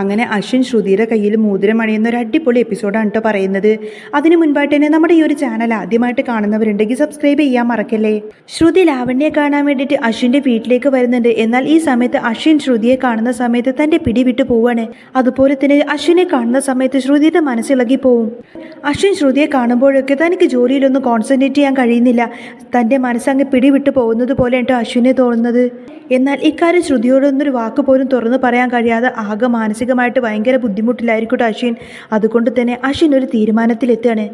അങ്ങനെ അശ്വിൻ ശ്രുതിയുടെ കയ്യിൽ മോതിരം അണിയുന്ന ഒരു അടിപൊളി എപ്പിസോഡാണ് കേട്ടോ പറയുന്നത്. അതിനു മുൻപായിട്ട് തന്നെ നമ്മുടെ ഈ ഒരു ചാനൽ ആദ്യമായിട്ട് കാണുന്നവരുണ്ടെങ്കിൽ സബ്സ്ക്രൈബ് ചെയ്യാൻ മറക്കല്ലേ? ശ്രുതി ലാവണ്യെ കാണാൻ വേണ്ടിയിട്ട് അശ്വിന്റെ വീട്ടിലേക്ക് വരുന്നുണ്ട്. എന്നാൽ ഈ സമയത്ത് അശ്വിൻ ശ്രുതിയെ കാണുന്ന സമയത്ത് തന്റെ പിടി വിട്ടു പോവാണ്. അതുപോലെ തന്നെ അശ്വിനെ കാണുന്ന സമയത്ത് ശ്രുതിയുടെ മനസ്സിളകി പോവും. അശ്വിൻ ശ്രുതിയെ കാണുമ്പോഴൊക്കെ തനിക്ക് ജോലിയിലൊന്നും കോൺസെൻട്രേറ്റ് ചെയ്യാൻ കഴിയുന്നില്ല. തന്റെ മനസ്സങ്ങ് പിടിവിട്ടു പോകുന്നത് പോലെ കേട്ടോ അശ്വിനെ തോന്നുന്നത്. എന്നാൽ ഇക്കാര്യം ശ്രുതിയോടൊന്നൊരു വാക്ക് പോലും തുറന്നു പറയാൻ കഴിയാതെ ആകെ മാനസികമായിട്ട് ഭയങ്കര ബുദ്ധിമുട്ടിലായിരിക്കട്ടെ അശ്വിൻ. അതുകൊണ്ട് തന്നെ അശ്വിൻ ഒരു തീരുമാനത്തിലെത്തുകയാണ്.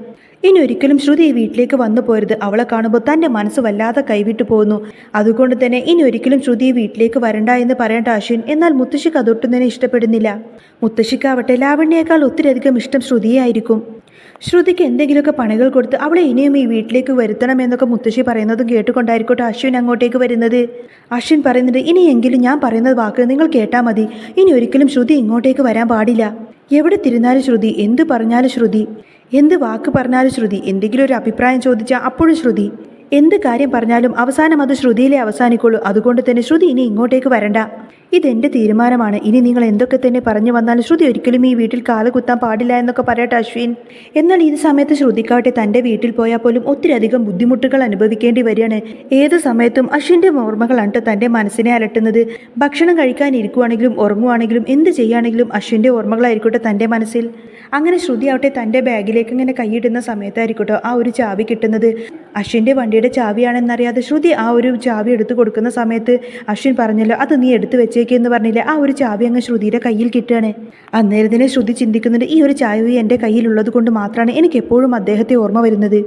ഇനി ഒരിക്കലും ശ്രുതി വീട്ടിലേക്ക് വന്നു പോരുത്. അവളെ കാണുമ്പോൾ തന്റെ മനസ്സ് വല്ലാതെ കൈവിട്ടു പോകുന്നു. അതുകൊണ്ട് തന്നെ ഇനി ഒരിക്കലും ശ്രുതി വീട്ടിലേക്ക് വരണ്ട എന്ന് പറയേണ്ട അശ്വിൻ. എന്നാൽ മുത്തശ്ശിക്ക് അതൊട്ടും തന്നെ ഇഷ്ടപ്പെടുന്നില്ല. മുത്തശ്ശിക്കാവട്ടെ ലാവണ്യേക്കാൾ ഒത്തിരിയധികം ഇഷ്ടം ശ്രുതിയായിരിക്കും ശ്രുതിക്ക് എന്തെങ്കിലുമൊക്കെ പണികൾ കൊടുത്ത് അവളെ ഇനിയും ഈ വീട്ടിലേക്ക് വരുത്തണം എന്നൊക്കെ മുത്തശ്ശി പറയുന്നതും കേട്ടുകൊണ്ടായിരിക്കട്ടെ അശ്വിൻ അങ്ങോട്ടേക്ക് വരുന്നത്. അശ്വിൻ പറയുന്നുണ്ട് ഇനിയെങ്കിലും ഞാൻ പറയുന്നത് വാക്ക് നിങ്ങൾ കേട്ടാൽ മതി. ഇനി ഒരിക്കലും ശ്രുതി ഇങ്ങോട്ടേക്ക് വരാൻ പാടില്ല. എവിടെ തിരുന്നാലും ശ്രുതി? എന്ത് പറഞ്ഞാലും ശ്രുതി? എന്ത് വാക്ക് പറഞ്ഞാലും ശ്രുതി? എന്തെങ്കിലും ഒരു അഭിപ്രായം ചോദിച്ചാൽ അപ്പോഴും ശ്രുതി? എന്ത് കാര്യം പറഞ്ഞാലും അവസാനം അത് ശ്രുതിയിലെ അവസാനിക്കുള്ളൂ അതുകൊണ്ട് തന്നെ ശ്രുതി ഇനി ഇങ്ങോട്ടേക്ക് വരണ്ട. ഇതെന്റെ തീരുമാനമാണ്. ഇനി നിങ്ങൾ എന്തൊക്കെ തന്നെ പറഞ്ഞു വന്നാലും ശ്രുതി ഒരിക്കലും ഈ വീട്ടിൽ കാലുകുത്താൻ പാടില്ല എന്നൊക്കെ പറയട്ടെ അശ്വിൻ. എന്നാൽ ഈ സമയത്ത് ശ്രുതിക്കാവട്ടെ തന്റെ വീട്ടിൽ പോയാൽ പോലും ഒത്തിരി അധികം ബുദ്ധിമുട്ടുകൾ അനുഭവിക്കേണ്ടി വരികയാണ്. ഏത് സമയത്തും അശ്വിന്റെ ഓർമ്മകളാണ് തന്റെ തന്റെ മനസ്സിനെ അലട്ടുന്നത്. ഭക്ഷണം കഴിക്കാൻ ഇരിക്കുവാണെങ്കിലും ഉറങ്ങുവാണെങ്കിലും എന്ത് ചെയ്യുകയാണെങ്കിലും അശ്വിന്റെ ഓർമ്മകളായിരിക്കട്ടെ തന്റെ മനസ്സിൽ. അങ്ങനെ ശ്രുതി ആവട്ടെ തന്റെ ബാഗിലേക്ക് ഇങ്ങനെ കൈയിടുന്ന സമയത്തായിരിക്കട്ടോ ആ ഒരു ചാവി കിട്ടുന്നത്. അശ്വിന്റെ വണ്ടിയുടെ ചാവിയാണെന്നറിയാതെ ശ്രുതി ആ ഒരു ചാവി എടുത്തു കൊടുക്കുന്ന സമയത്ത് അശ്വിൻ പറഞ്ഞല്ലോ അത് നീ എടുത്തു വെച്ചേക്കെന്ന് പറഞ്ഞില്ല? ആ ഒരു ചാവി അങ്ങ് ശ്രുതിയുടെ കയ്യിൽ കിട്ടുകയാണ്. അന്നേരം തന്നെ ശ്രുതി ചിന്തിക്കുന്നുണ്ട് ഈ ഒരു ചാവി എന്റെ കയ്യിലുള്ളത് കൊണ്ട് മാത്രമാണ് എനിക്ക് എപ്പോഴും അദ്ദേഹത്തെ ഓർമ്മ വരുന്നത്.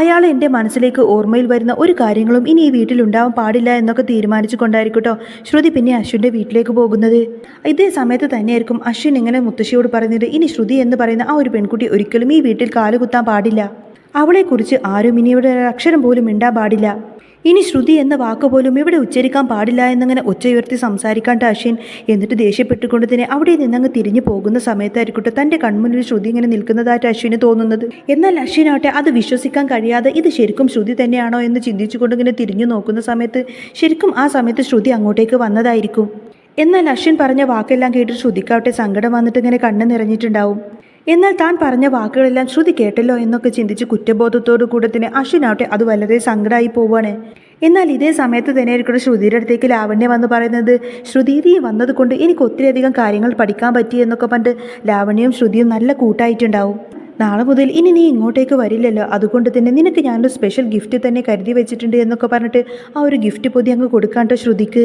അയാൾ എന്റെ മനസ്സിലേക്ക് ഓർമ്മയിൽ വരുന്ന ഒരു കാര്യങ്ങളും ഇനി ഈ വീട്ടിൽ ഉണ്ടാവാൻ പാടില്ല എന്നൊക്കെ തീരുമാനിച്ചു കൊണ്ടായിരിക്കട്ടോ ശ്രുതി പിന്നെ അശ്വിന്റെ വീട്ടിലേക്ക് പോകുന്നത്. ഇതേ സമയത്ത് തന്നെയായിരിക്കും അശ്വിൻ ഇങ്ങനെ മുത്തശ്ശിയോട് പറയുന്നത് ഇനി ശ്രുതി എന്ന് പറയുന്ന ആ ഒരു പെൺകുട്ടി ഒരിക്കലും ഈ വീട്ടിൽ കാലുകുത്താൻ പാടില്ല. അവളെക്കുറിച്ച് ആരും ഇനി ഇവിടെ അക്ഷരം പോലും മിണ്ടാൻ പാടില്ല. ഇനി ശ്രുതി എന്ന വാക്ക് പോലും ഇവിടെ ഉച്ചരിക്കാൻ പാടില്ല എന്നങ്ങനെ ഉച്ചയുയർത്തി സംസാരിക്കാണ്ട് അശ്വിൻ എന്നിട്ട് ദേഷ്യപ്പെട്ടുകൊണ്ട് തന്നെ അവിടെ നിന്നങ്ങ് തിരിഞ്ഞു പോകുന്ന സമയത്തായിരിക്കട്ടെ തന്റെ കൺമുന്നിൽ ശ്രുതി ഇങ്ങനെ നിൽക്കുന്നതായിട്ട് അശ്വിന് തോന്നുന്നത്. എന്നാൽ അശ്വിനാവട്ടെ അത് വിശ്വസിക്കാൻ കഴിയാതെ ഇത് ശരിക്കും ശ്രുതി തന്നെയാണോ എന്ന് ചിന്തിച്ചുകൊണ്ട് ഇങ്ങനെ തിരിഞ്ഞു നോക്കുന്ന സമയത്ത് ശരിക്കും ആ സമയത്ത് ശ്രുതി അങ്ങോട്ടേക്ക് വന്നതായിരിക്കും. എന്നാൽ അശ്വിൻ പറഞ്ഞ വാക്കെല്ലാം കേട്ട് ശ്രുതിക്കാവട്ടെ സങ്കടം വന്നിട്ട് ഇങ്ങനെ കണ്ണ് നിറഞ്ഞിട്ടുണ്ടാവും. എന്നാൽ താൻ പറഞ്ഞ വാക്കുകളെല്ലാം ശ്രുതി കേട്ടല്ലോ എന്നൊക്കെ ചിന്തിച്ച് കുറ്റബോധത്തോടു കൂടെ തന്നെ അശ്വിനാവട്ടെ അത് വളരെ സങ്കടമായി പോവാണ്. എന്നാൽ ഇതേ സമയത്ത് തന്നെ ആയിരിക്കും ശ്രുതിയുടെ അടുത്തേക്ക് ലാവണ്യ വന്ന് പറയുന്നത് ശ്രുതി നീ വന്നത് കൊണ്ട് എനിക്ക് ഒത്തിരിയധികം കാര്യങ്ങൾ പഠിക്കാൻ പറ്റി എന്നൊക്കെ പണ്ട് ലാവണ്യയും ശ്രുതിയും നല്ല കൂട്ടായിട്ടുണ്ടാവും. നാളെ മുതൽ ഇനി നീ ഇങ്ങോട്ടേക്ക് വരില്ലല്ലോ. അതുകൊണ്ട് തന്നെ നിനക്ക് ഞാനൊരു സ്പെഷ്യൽ ഗിഫ്റ്റ് തന്നെ കരുതി വെച്ചിട്ടുണ്ട് എന്നൊക്കെ പറഞ്ഞിട്ട് ആ ഒരു ഗിഫ്റ്റ് പൊതി അങ്ങ് കൊടുക്കാണ്ടോ ശ്രുതിക്ക്.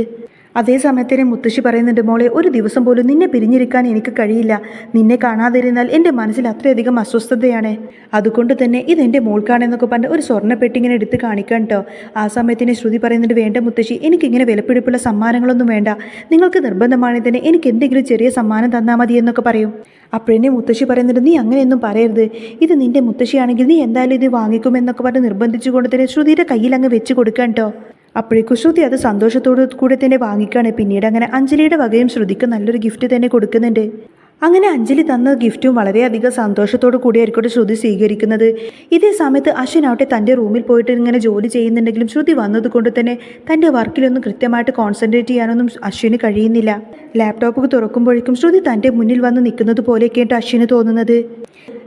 അതേ സമയത്തിന് മുത്തശ്ശി പറയുന്നുണ്ട് മോളെ ഒരു ദിവസം പോലും നിന്നെ പിരിഞ്ഞിരിക്കാൻ എനിക്ക് കഴിയില്ല. നിന്നെ കാണാതിരുന്നാൽ എന്റെ മനസ്സിൽ അത്രയധികം അസ്വസ്ഥതയാണ്. അതുകൊണ്ട് തന്നെ ഇതെന്റെ മോൾക്കാണെന്നൊക്കെ പറഞ്ഞ് ഒരു സ്വർണപ്പെട്ടി ഇങ്ങനെ എടുത്ത് കാണിക്കാൻ കേട്ടോ ആ സമയത്തിന് ശ്രുതി പറയുന്നുണ്ട് വേണ്ട മുത്തശ്ശി എനിക്കിങ്ങനെ വിലപ്പിടിപ്പുള്ള സമ്മാനങ്ങളൊന്നും വേണ്ട. നിങ്ങൾക്ക് നിർബന്ധമാണെങ്കിൽ തന്നെ എനിക്ക് എന്തെങ്കിലും ചെറിയ സമ്മാനം തന്നാൽ മതി എന്നൊക്കെ പറയും. അപ്പോഴെന്നെ മുത്തശ്ശി പറയുന്നുണ്ട് നീ അങ്ങനെയൊന്നും പറയരുത്. ഇത് നിന്റെ മുത്തശ്ശിയാണെങ്കിൽ നീ എന്തായാലും ഇത് വാങ്ങിക്കുമെന്നൊക്കെ പറഞ്ഞ് നിർബന്ധിച്ചുകൊണ്ട് തന്നെ ശ്രുതിയുടെ കയ്യിൽ അങ്ങ് വെച്ച് കൊടുക്കാൻ കേട്ടോ അപ്പോഴേക്കും ശ്രുതി അത് സന്തോഷത്തോടു കൂടെ തന്നെ വാങ്ങിക്കാണ്. പിന്നീട് അങ്ങനെ അഞ്ജലിയുടെ വകയും ശ്രുതിക്ക് നല്ലൊരു ഗിഫ്റ്റ് തന്നെ കൊടുക്കുന്നുണ്ട്. അങ്ങനെ അഞ്ജലി തന്ന ഗിഫ്റ്റും വളരെയധികം സന്തോഷത്തോടു കൂടിയായിരിക്കും ശ്രുതി സ്വീകരിക്കുന്നത്. ഇതേ സമയത്ത് അശ്വിൻ ആവട്ടെ തന്റെ റൂമിൽ പോയിട്ട് ഇങ്ങനെ ജോലി ചെയ്യുന്നുണ്ടെങ്കിലും ശ്രുതി വന്നതുകൊണ്ട് തന്നെ തന്റെ വർക്കിലൊന്നും കൃത്യമായിട്ട് കോൺസെൻട്രേറ്റ് ചെയ്യാനൊന്നും അശ്വിന് കഴിയുന്നില്ല. ലാപ്ടോപ്പ് തുറക്കുമ്പോഴേക്കും ശ്രുതി തന്റെ മുന്നിൽ വന്ന് നിൽക്കുന്നത് പോലെയൊക്കെയായിട്ട് അശ്വിന് തോന്നുന്നത്.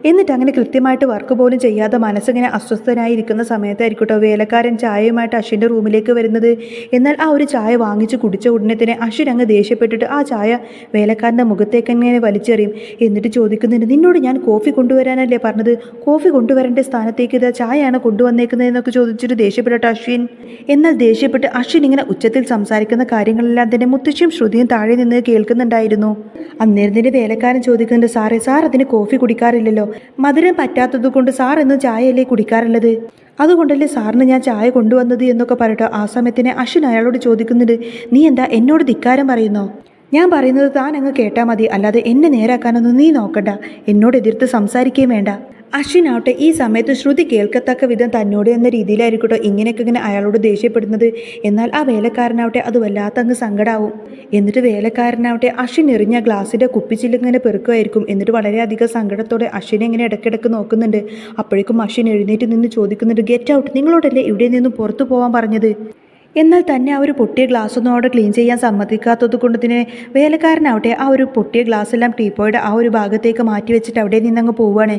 എന്നിട്ട് അങ്ങനെ കൃത്യമായിട്ട് വർക്ക് പോലും ചെയ്യാതെ മനസ്സിങ്ങനെ അസ്വസ്ഥനായിരിക്കുന്ന സമയത്തായിരിക്കട്ടോ വേലക്കാരൻ ചായയുമായിട്ട് അശ്വിന്റെ റൂമിലേക്ക് വരുന്നത്. എന്നാൽ ആ ഒരു ചായ വാങ്ങിച്ച് കുടിച്ച ഉടനെ തന്നെ അശ്വിൻ അങ്ങ് ദേഷ്യപ്പെട്ടിട്ട് ആ ചായ വേലക്കാരന്റെ മുഖത്തേക്ക് അങ്ങനെ വലിച്ചെറിയും? എന്നിട്ട് ചോദിക്കുന്നുണ്ട് നിന്നോട് ഞാൻ കോഫി കൊണ്ടുവരാനല്ലേ പറഞ്ഞത്? കോഫി കൊണ്ടുവരേണ്ട സ്ഥാനത്തേക്ക് ഇതാ ചായയാണ് കൊണ്ടുവന്നേക്കുന്നതെന്നൊക്കെ ചോദിച്ചിട്ട് ദേഷ്യപ്പെട്ടിട്ട് അശ്വിൻ. എന്നാൽ ദേഷ്യപ്പെട്ട് അശ്വിൻ ഇങ്ങനെ ഉച്ചത്തിൽ സംസാരിക്കുന്ന കാര്യങ്ങളെല്ലാം തന്നെ മുത്തശ്ശിയും ശ്രുതിയും താഴെ നിന്ന് കേൾക്കുന്നുണ്ടായിരുന്നു. അന്നേരം വേലക്കാരൻ ചോദിക്കുന്നുണ്ട് സാറേ സാർ അതിന് കോഫി കുടിക്കാറില്ലല്ലോ. മധുരം പറ്റാത്തതുകൊണ്ട് സാർ എന്ന് ചായയല്ലേ കുടിക്കാറുള്ളത്? അതുകൊണ്ടല്ലേ സാറിന് ഞാൻ ചായ കൊണ്ടുവന്നത് എന്നൊക്കെ പറയട്ടോ ആ സമയത്തിന് അശ്വിൻ അയാളോട് ചോദിക്കുന്നുണ്ട്. നീ എന്താ എന്നോട് ധിക്കാരം പറയുന്നോ? ഞാൻ പറയുന്നത് താൻ അങ്ങ് കേട്ടാൽ മതി. അല്ലാതെ എന്നെ നേരാക്കാനൊന്നും നീ നോക്കണ്ട. എന്നോട് എതിർത്ത് സംസാരിക്കുകയും വേണ്ട. അശ്വിനാവട്ടെ ഈ സമയത്ത് ശ്രുതി കേൾക്കത്തക്ക വിധം തന്നോട് എന്ന രീതിയിലായിരിക്കട്ടോ ഇങ്ങനെയൊക്കെ ഇങ്ങനെ അയാളോട് ദേഷ്യപ്പെടുന്നത്. എന്നാൽ ആ വേലക്കാരനാവട്ടെ അത് വല്ലാത്ത അങ്ങ് സങ്കടാവും. എന്നിട്ട് വേലക്കാരനാവട്ടെ അശ്വിൻ എറിഞ്ഞ ഗ്ലാസിന്റെ കുപ്പിച്ചില്ലിങ്ങനെ പെറുക്കുമായിരിക്കും. എന്നിട്ട് വളരെയധികം സങ്കടത്തോടെ അശ്വിനെ ഇങ്ങനെ ഇടയ്ക്കിടയ്ക്ക് നോക്കുന്നുണ്ട്. അപ്പോഴേക്കും അശ്വിൻ എഴുന്നേറ്റ് നിന്ന് ചോദിക്കുന്നുണ്ട് ഗെറ്റ് ഔട്ട് നിങ്ങളോടല്ലേ ഇവിടെ നിന്നും പുറത്തു പോകാൻ പറഞ്ഞത്? എന്നാൽ തന്നെ ആ ഒരു പൊട്ടിയ ഗ്ലാസ് ഒന്നും അവിടെ ക്ലീൻ ചെയ്യാൻ സമ്മതിക്കാത്തത് കൊണ്ട് തന്നെ വേലക്കാരനാവട്ടെ ആ ഒരു പൊട്ടിയ ഗ്ലാസ് എല്ലാം ടീപ്പോയുടെ ആ ഒരു ഭാഗത്തേക്ക് മാറ്റി വെച്ചിട്ട് അവിടെ നിന്നങ്ങ് പോവുകയാണ്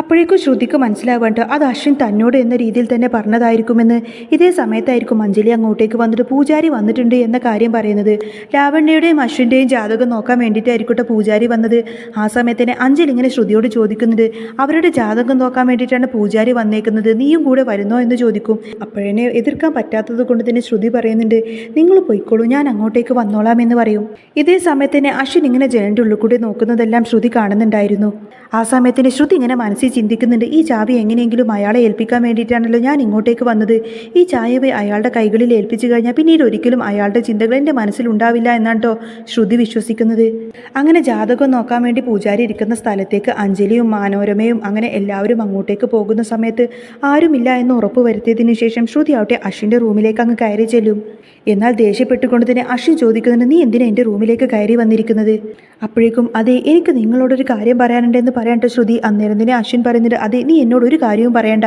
അപ്പോഴേക്കും ശ്രുതിക്ക് മനസ്സിലാവേണ്ട അത് അശ്വിൻ തന്നോട് എന്ന രീതിയിൽ തന്നെ പറഞ്ഞതായിരിക്കുമെന്ന് ഇതേ സമയത്തായിരിക്കും അഞ്ജലി അങ്ങോട്ടേക്ക് വന്നിട്ട് പൂജാരി വന്നിട്ടുണ്ട് എന്ന കാര്യം പറയുന്നത്. ലാവണ്യയുടെയും അശ്വിന്റെയും ജാതകം നോക്കാൻ വേണ്ടിയിട്ടായിരിക്കട്ടെ പൂജാരി വന്നത്. ആ സമയത്ത് തന്നെ അഞ്ജലി ഇങ്ങനെ ശ്രുതിയോട് ചോദിക്കുന്നുണ്ട് അവരുടെ ജാതകം നോക്കാൻ വേണ്ടിയിട്ടാണ് പൂജാരി വന്നേക്കുന്നത്. നീയും കൂടെ വരുന്നോ എന്ന് ചോദിക്കും. അപ്പോഴെന്നെ എതിർക്കാൻ പറ്റാത്തത് കൊണ്ട് തന്നെ ശ്രുതി പറയുന്നുണ്ട് നിങ്ങൾ പോയിക്കോളൂ ഞാൻ അങ്ങോട്ടേക്ക് വന്നോളാം എന്ന് പറയും. ഇതേ സമയത്ത് തന്നെ അശ്വിൻ ഇങ്ങനെ ജനന്റെ ഉള്ളിൽ കൂടി നോക്കുന്നതെല്ലാം ശ്രുതി കാണുന്നുണ്ടായിരുന്നു. ആ സമയത്തിന് ശ്രുതി ഇങ്ങനെ മനസ്സിൽ ചിന്തിക്കുന്നുണ്ട്. ഈ ചാവി എങ്ങനെയെങ്കിലും അയാളെ ഏൽപ്പിക്കാൻ വേണ്ടിയിട്ടാണല്ലോ ഞാൻ ഇങ്ങോട്ടേക്ക് വന്നത്. ഈ ചായവെ അയാളുടെ കൈകളിൽ ഏൽപ്പിച്ചു കഴിഞ്ഞാൽ പിന്നീട് ഒരിക്കലും അയാളുടെ ചിന്തകൾ എന്റെ മനസ്സിൽ ഉണ്ടാവില്ല എന്നാണ് കേട്ടോ ശ്രുതി വിശ്വസിക്കുന്നത്. അങ്ങനെ ജാതകം നോക്കാൻ വേണ്ടി പൂജാരി ഇരിക്കുന്ന സ്ഥലത്തേക്ക് അഞ്ജലിയും മനോരമയും അങ്ങനെ എല്ലാവരും അങ്ങോട്ടേക്ക് പോകുന്ന സമയത്ത് ആരുമില്ല എന്ന് ഉറപ്പ് വരുത്തിയതിനു ശേഷം ശ്രുതി ആവട്ടെ അഷിന്റെ റൂമിലേക്ക് അങ്ങ് കയറി ചെല്ലും. എന്നാൽ ദേഷ്യപ്പെട്ടുകൊണ്ട് തന്നെ അഷി ചോദിക്കുന്നുണ്ട് നീ എന്തിനാ എന്റെ റൂമിലേക്ക് കയറി വന്നിരിക്കുന്നത്? അപ്പോഴേക്കും അതെ എനിക്ക് നിങ്ങളോടൊരു കാര്യം പറയാനുണ്ടെന്ന് പറയാണ്ട ശ്രുതി. അന്നേരം തന്നെ അശ്വിൻ പറയുന്നുണ്ട് അതെ നീ എന്നോട് ഒരു കാര്യവും പറയണ്ട.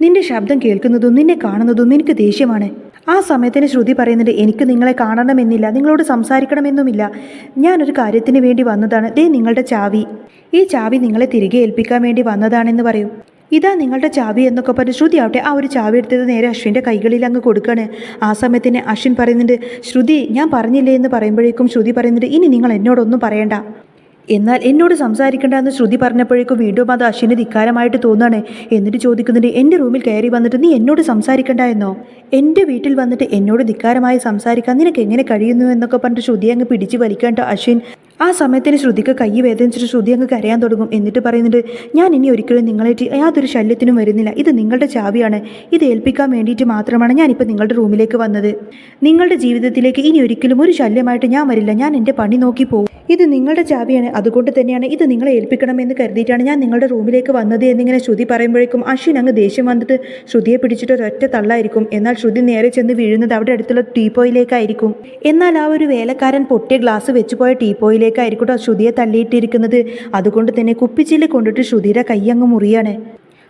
നിന്റെ ശബ്ദം കേൾക്കുന്നതും നിന്നെ കാണുന്നതും എനിക്ക് ദേഷ്യമാണ്. ആ സമയത്തിന് ശ്രുതി പറയുന്നുണ്ട് എനിക്ക് നിങ്ങളെ കാണണമെന്നില്ല നിങ്ങളോട് സംസാരിക്കണമെന്നുമില്ല. ഞാനൊരു കാര്യത്തിന് വേണ്ടി വന്നതാണ്. ദേ നിങ്ങളുടെ ചാവി. ഈ ചാവി നിങ്ങളെ തിരികെ ഏൽപ്പിക്കാൻ വേണ്ടി വന്നതാണെന്ന് പറയും. ഇതാ നിങ്ങളുടെ ചാവി എന്നൊക്കെ പറഞ്ഞ് ശ്രുതി ആവട്ടെ ആ ഒരു ചാവി എടുത്തത് നേരെ അശ്വിന്റെ കൈകളിൽ അങ്ങ് കൊടുക്കുകയാണ് ആ സമയത്തിന് അശ്വിൻ പറയുന്നുണ്ട് ശ്രുതി ഞാൻ പറഞ്ഞില്ലേ? എന്ന് പറയുമ്പോഴേക്കും ശ്രുതി പറയുന്നുണ്ട് ഇനി നിങ്ങൾ എന്നോടൊന്നും പറയണ്ട. എന്നാൽ എന്നോട് സംസാരിക്കേണ്ട എന്ന് ശ്രുതി പറഞ്ഞപ്പോഴേക്കും വീണ്ടും അത് അശ്വിന് ധിക്കാരമായിട്ട് തോന്നുകയാണ് എന്നിട്ട് ചോദിക്കുന്നുണ്ട് എന്റെ റൂമിൽ കയറി വന്നിട്ട് നീ എന്നോട് സംസാരിക്കണ്ട എന്നോ? എന്റെ വീട്ടിൽ വന്നിട്ട് എന്നോട് ധിക്കാരമായി സംസാരിക്കാൻ നിനക്ക് എങ്ങനെ കഴിയുന്നു? എന്നൊക്കെ പറഞ്ഞിട്ട് ശ്രുതി അങ്ങ് പിടിച്ച് വലിക്കേണ്ട അശ്വിൻ. ആ സമയത്തിന് ശ്രുതിക്ക് കൈ വേദനിച്ചിട്ട് ശ്രുതി അങ്ങ് കരയാൻ തുടങ്ങും. എന്നിട്ട് പറയുന്നുണ്ട് ഞാൻ ഇനി ഒരിക്കലും നിങ്ങളെ യാതൊരു ശല്യത്തിനും വരുന്നില്ല. ഇത് നിങ്ങളുടെ ചാവിയാണ്. ഇത് ഏൽപ്പിക്കാൻ വേണ്ടിയിട്ട് മാത്രമാണ് ഞാനിപ്പോൾ നിങ്ങളുടെ റൂമിലേക്ക് വന്നത്. നിങ്ങളുടെ ജീവിതത്തിലേക്ക് ഇനി ഒരിക്കലും ഒരു ശല്യമായിട്ട് ഞാൻ വരില്ല. ഞാൻ എന്റെ പണി നോക്കി പോകും. ഇത് നിങ്ങളുടെ ചാവിയാണ്. അതുകൊണ്ട് തന്നെയാണ് ഇത് നിങ്ങളെ ഏൽപ്പിക്കണമെന്ന് കരുതിയിട്ടാണ് ഞാൻ നിങ്ങളുടെ റൂമിലേക്ക് വന്നത്. എന്നിങ്ങനെ ശ്രുതി പറയുമ്പോഴേക്കും അശ്വിൻ അങ്ങ് ദേഷ്യം വന്നിട്ട് ശ്രുതിയെ പിടിച്ചിട്ട് ഒരൊറ്റ തള്ളായിരിക്കും. എന്നാൽ ശ്രുതി നേരെ ചെന്ന് വീഴുന്നത് അവിടെ അടുത്തുള്ള ടീപ്പോയിലേക്കായിരിക്കും. എന്നാൽ ആ ഒരു വേലക്കാരൻ പൊട്ടിയ ഗ്ലാസ് വെച്ചുപോയ ടീപ്പോയിലേക്കായിരിക്കും ശ്രുതിയെ തള്ളിയിട്ടിരിക്കുന്നത്. അതുകൊണ്ട് തന്നെ കുപ്പിച്ചില്ല് കൊണ്ടിട്ട് ശ്രുതിയുടെ കൈ അങ്ങ് മുറിയാണ്.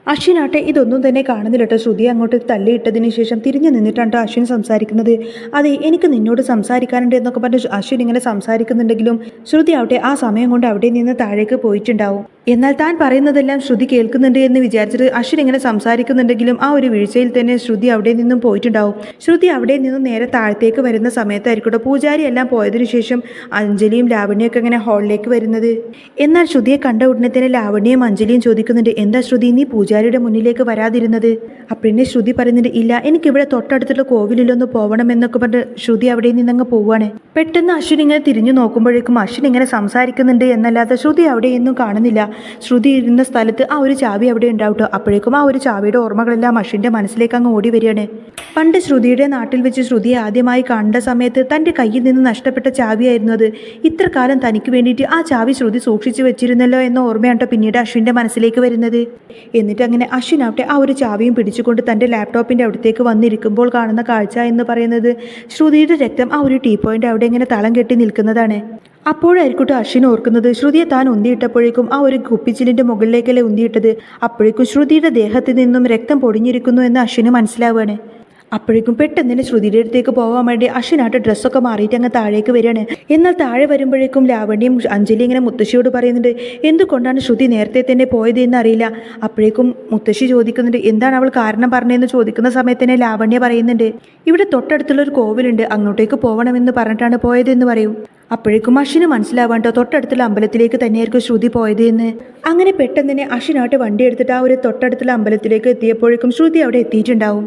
അശ്വിനാട്ടെ ഇതൊന്നും തന്നെ കാണുന്നില്ല കേട്ടോ ശ്രുതി. അങ്ങോട്ട് തള്ളിയിട്ടതിന് ശേഷം തിരിഞ്ഞു നിന്നിട്ടാണ് അശ്വിൻ സംസാരിക്കുന്നത്. അതെ എനിക്ക് നിന്നോട് സംസാരിക്കാനുണ്ട് എന്നൊക്കെ പറഞ്ഞ് അശ്വിൻ ഇങ്ങനെ സംസാരിക്കുന്നുണ്ടെങ്കിലും ശ്രുതി ആവട്ടെ ആ സമയം കൊണ്ട് അവിടെ നിന്ന് താഴേക്ക് പോയിട്ടുണ്ടാവും. എന്നാൽ താൻ പറയുന്നതെല്ലാം ശ്രുതി കേൾക്കുന്നുണ്ട് എന്ന് വിചാരിച്ചിട്ട് അശ്വിൻ ഇങ്ങനെ സംസാരിക്കുന്നുണ്ടെങ്കിലും ആ ഒരു വീഴ്ചയിൽ തന്നെ ശ്രുതി അവിടെ നിന്നും പോയിട്ടുണ്ടാവും. ശ്രുതി അവിടെ നിന്നും നേരെ താഴത്തേക്ക് വരുന്ന സമയത്തായിരിക്കട്ടെ പൂജാരി എല്ലാം പോയതിനു ശേഷം അഞ്ജലിയും ലാവണ്യൊക്കെ ഇങ്ങനെ ഹാളിലേക്ക് വരുന്നത്. എന്നാൽ ശ്രുതിയെ കണ്ട ഉടനെ തന്നെ ലാവണ്യയും അഞ്ജലിയും ചോദിക്കുന്നുണ്ട് എന്താ ശ്രുതി നീ പൂജാരിയുടെ മുന്നിലേക്ക് വരാതിരുന്നത്. അപ്പഴിനെ ശ്രുതി പറയുന്നുണ്ട് ഇല്ല എനിക്കിവിടെ തൊട്ടടുത്തുള്ള കോവിലിലൊന്ന് പോകണമെന്നൊക്കെ പറഞ്ഞ് ശ്രുതി അവിടെ നിന്നങ്ങ് പോവാണ്. പെട്ടെന്ന് അശ്വിൻ ഇങ്ങനെ തിരിഞ്ഞു നോക്കുമ്പോഴേക്കും അശ്വിൻ ഇങ്ങനെ സംസാരിക്കുന്നുണ്ട് എന്നല്ലാതെ ശ്രുതി അവിടെയൊന്നും കാണുന്നില്ല. ശ്രുതി ഇരുന്ന സ്ഥലത്ത് ആ ഒരു ചാവി അവിടെ ഉണ്ടാവട്ടോ. അപ്പോഴേക്കും ആ ഒരു ചാവിയുടെ ഓർമ്മകളെല്ലാം അശ്വിന്റെ മനസ്സിലേക്ക് അങ്ങ് ഓടി വരികയാണ്. പണ്ട് ശ്രുതിയുടെ നാട്ടിൽ വെച്ച് ശ്രുതിയെ ആദ്യമായി കണ്ട സമയത്ത് തന്റെ കയ്യിൽ നിന്ന് നഷ്ടപ്പെട്ട ചാവിയായിരുന്നു അത്. ഇത്ര കാലം തനിക്ക് വേണ്ടിയിട്ട് ആ ചാവി ശ്രുതി സൂക്ഷിച്ചു വെച്ചിരുന്നല്ലോ എന്ന ഓർമ്മയാണ് പിന്നീട് അശ്വിന്റെ മനസ്സിലേക്ക് വരുന്നത്. എന്നിട്ട് അങ്ങനെ അശ്വിൻ അവിടെ ആ ഒരു ചാവിയും പിടിച്ചുകൊണ്ട് തന്റെ ലാപ്ടോപ്പിന്റെ അവിടത്തേക്ക് വന്നിരിക്കുമ്പോൾ കാണുന്ന കാഴ്ച എന്ന് പറയുന്നത് ശ്രുതിയുടെ രക്തം ആ ഒരു ടീ പോയിന്റ് അവിടെ ഇങ്ങനെ തളം കെട്ടി നിൽക്കുന്നതാണ്. അപ്പോഴായിരിക്കട്ടെ അശ്വിൻ ഓർക്കുന്നത്. ശ്രുതിയെ താൻ ഉന്തിയിട്ടപ്പോഴേക്കും ആ ഒരു കുപ്പിച്ചിലിന്റെ മുകളിലേക്കല്ലേ ഉന്തിയിട്ടത്. അപ്പോഴേക്കും ശ്രുതിയുടെ ദേഹത്ത് നിന്നും രക്തം പൊടിഞ്ഞിരിക്കുന്നു എന്ന് അശ്വിന് മനസ്സിലാവുകയാണ്. അപ്പോഴേക്കും പെട്ടെന്ന് തന്നെ ശ്രുതിയുടെ അടുത്തേക്ക് പോകാൻ വേണ്ടി അശ്വിനായിട്ട് ഡ്രസ്സൊക്കെ മാറിയിട്ട് അങ്ങ് താഴേക്ക് വരികയാണ്. എന്നാൽ താഴെ വരുമ്പോഴേക്കും ലാവണ്യം അഞ്ജലി ഇങ്ങനെ മുത്തശ്ശിയോട് പറയുന്നുണ്ട് എന്തുകൊണ്ടാണ് ശ്രുതി നേരത്തെ തന്നെ പോയത് എന്നറിയില്ല അപ്പോഴേക്കും മുത്തശ്ശി ചോദിക്കുന്നുണ്ട് എന്താണ് അവൾ കാരണം പറഞ്ഞതെന്ന് ചോദിക്കുന്ന സമയത്ത് തന്നെ ലാവണ്യ പറയുന്നുണ്ട് ഇവിടെ തൊട്ടടുത്തുള്ള ഒരു കോവിലുണ്ട് അങ്ങോട്ടേക്ക് പോകണമെന്ന് പറഞ്ഞിട്ടാണ് പോയതെന്ന് പറയും. അപ്പോഴേക്കും അശ്വിന് മനസ്സിലാവാണ്ടോ തൊട്ടടുത്തുള്ള അമ്പലത്തിലേക്ക് തന്നെയായിരിക്കും ശ്രുതി പോയത് എന്ന് അങ്ങനെ പെട്ടെന്ന് തന്നെ അശ്വിനായിട്ട് വണ്ടി എടുത്തിട്ട് ആ ഒരു തൊട്ടടുത്തുള്ള അമ്പലത്തിലേക്ക് എത്തിയപ്പോഴേക്കും ശ്രുതി അവിടെ എത്തിയിട്ടുണ്ടാവും.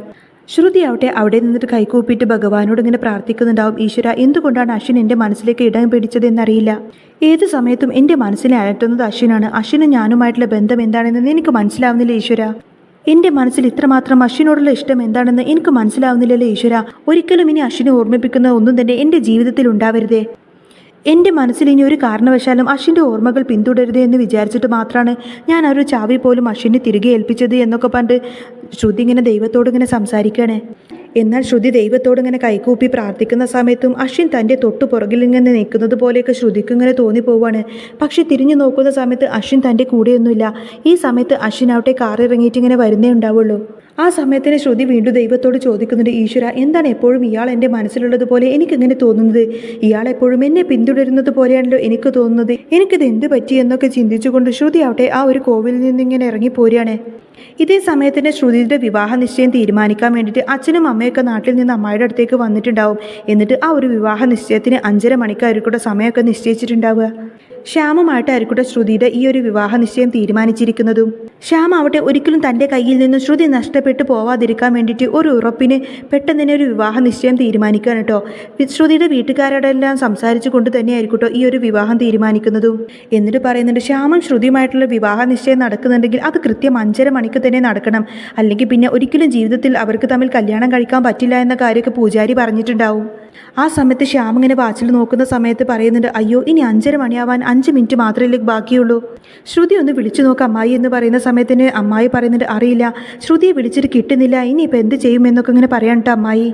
ശ്രുതി ആവട്ടെ അവിടെ നിന്നിട്ട് കൈകൂപ്പിയിട്ട് ഭഗവാനോട് ഇങ്ങനെ പ്രാർത്ഥിക്കുന്നുണ്ടാവും. ഈശ്വര എന്തുകൊണ്ടാണ് അശ്വിൻ എന്റെ മനസ്സിലേക്ക് ഇടം പിടിച്ചതെന്നറിയില്ല. ഏത് സമയത്തും എന്റെ മനസ്സിനെ അലട്ടുന്നത് അശ്വിനാണ്. അശ്വിനും ഞാനുമായിട്ടുള്ള ബന്ധം എന്താണെന്ന് എനിക്ക് മനസ്സിലാവുന്നില്ല ഈശ്വര. എന്റെ മനസ്സിൽ ഇത്രമാത്രം അശ്വിനോടുള്ള ഇഷ്ടം എന്താണെന്ന് എനിക്ക് മനസ്സിലാവുന്നില്ലല്ലോ ഈശ്വര. ഒരിക്കലും ഇനി അശ്വിനെ ഓർമ്മിപ്പിക്കുന്ന ഒന്നും തന്നെ എന്റെ ജീവിതത്തിൽ ഉണ്ടാവരുതേ. എന്റെ മനസ്സിൽ ഇനി ഒരു കാരണവശാലും അശ്വിന്റെ ഓർമ്മകൾ പിന്തുടരുത് എന്ന് വിചാരിച്ചിട്ട് മാത്രമാണ് ഞാൻ ആ ഒരു ചാവി പോലും അശ്വിനെ തിരികെ ഏൽപ്പിച്ചത് എന്നൊക്കെ പറഞ്ഞ് ശ്രുതി ഇങ്ങനെ ദൈവത്തോട് ഇങ്ങനെ സംസാരിക്കുകയാണ്. എന്നാൽ ശ്രുതി ദൈവത്തോട് ഇങ്ങനെ കൈകൂപ്പി പ്രാർത്ഥിക്കുന്ന സമയത്തും അശ്വിൻ തന്റെ തൊട്ടു പുറകിൽ ഇങ്ങനെ നിൽക്കുന്നത് പോലെയൊക്കെ ശ്രുതിക്ക് ഇങ്ങനെ തോന്നിപ്പോവാണ് പക്ഷേ തിരിഞ്ഞു നോക്കുന്ന സമയത്ത് അശ്വിൻ തന്റെ കൂടെയൊന്നുമില്ല. ഈ സമയത്ത് അശ്വിൻ ആവട്ടെ കാറിറങ്ങിയിട്ട് ഇങ്ങനെ വരുന്നേ ഉണ്ടാവുള്ളൂ. ആ സമയത്തിന് ശ്രുതി വീണ്ടും ദൈവത്തോട് ചോദിക്കുന്നുണ്ട് ഈശ്വര എന്താണ് എപ്പോഴും ഇയാൾ എന്റെ മനസ്സിലുള്ളതുപോലെ എനിക്കിങ്ങനെ തോന്നുന്നത്? ഇയാൾ എപ്പോഴും എന്നെ പിന്തുടരുന്നത് പോലെയാണല്ലോ എനിക്ക് തോന്നുന്നത്. എനിക്കിത് എന്ത് പറ്റി എന്നൊക്കെ ചിന്തിച്ചുകൊണ്ട് ശ്രുതി ആവട്ടെ ആ ഒരു കോവിലിൽ നിന്നിങ്ങനെ ഇറങ്ങി പോരുകയാണ് ഇതേ സമയത്തിന് ശ്രുതിയുടെ വിവാഹ നിശ്ചയം തീരുമാനിക്കാൻ വേണ്ടിയിട്ട് അച്ഛനും അമ്മയൊക്കെ നാട്ടിൽ നിന്ന് അമ്മയുടെ അടുത്തേക്ക് വന്നിട്ടുണ്ടാവും. എന്നിട്ട് ആ ഒരു വിവാഹ നിശ്ചയത്തിന് അഞ്ചര മണിക്കായിരിക്കും സമയമൊക്കെ നിശ്ചയിച്ചിട്ടുണ്ടാവുക. ശ്യാമുമായിട്ടായിരിക്കട്ടെ ശ്രുതിയുടെ ഈ ഒരു വിവാഹ നിശ്ചയം തീരുമാനിച്ചിരിക്കുന്നതും. ശ്യാം ആവട്ടെ ഒരിക്കലും തന്റെ കയ്യിൽ നിന്ന് ശ്രുതി നഷ്ടപ്പെട്ടു പോവാതിരിക്കാൻ വേണ്ടിയിട്ട് ഒരു ഉറപ്പിന് പെട്ടെന്ന് തന്നെ ഒരു വിവാഹ നിശ്ചയം തീരുമാനിക്കുകയാണ് കേട്ടോ. ശ്രുതിയുടെ വീട്ടുകാരോടെല്ലാം സംസാരിച്ചു കൊണ്ട് തന്നെയായിരിക്കട്ടോ ഈ ഒരു വിവാഹം തീരുമാനിക്കുന്നതും. എന്നിട്ട് പറയുന്നുണ്ട് ശ്യാമും ശ്രുതിയുമായിട്ടുള്ള വിവാഹ നിശ്ചയം നടക്കുന്നുണ്ടെങ്കിൽ അത് കൃത്യം അഞ്ചര മണിക്ക് തന്നെ നടക്കണം. അല്ലെങ്കിൽ പിന്നെ ഒരിക്കലും ജീവിതത്തിൽ അവർക്ക് തമ്മിൽ കല്യാണം കഴിക്കാൻ പറ്റില്ല എന്ന കാര്യമൊക്കെ പൂജാരി പറഞ്ഞിട്ടുണ്ടാവും. ആ സമയത്ത് ശ്യാം ഇങ്ങനെ വാച്ചിൽ നോക്കുന്ന സമയത്ത് പറയുന്നുണ്ട് അയ്യോ ഇനി അഞ്ചര മണിയാവാൻ അഞ്ച് മിനിറ്റ് മാത്രമല്ലേ ബാക്കിയുള്ളൂ. ശ്രുതി ഒന്ന് വിളിച്ചു നോക്ക് അമ്മായി എന്ന് പറയുന്ന സമയത്തിന് അമ്മായി പറയുന്നുണ്ട് അറിയില്ല ശ്രുതിയെ വിളിച്ചിട്ട് കിട്ടുന്നില്ല ഇനിയിപ്പോൾ എന്ത് ചെയ്യും എന്നൊക്കെ ഇങ്ങനെ പറയാനിട്ട് അമ്മായി.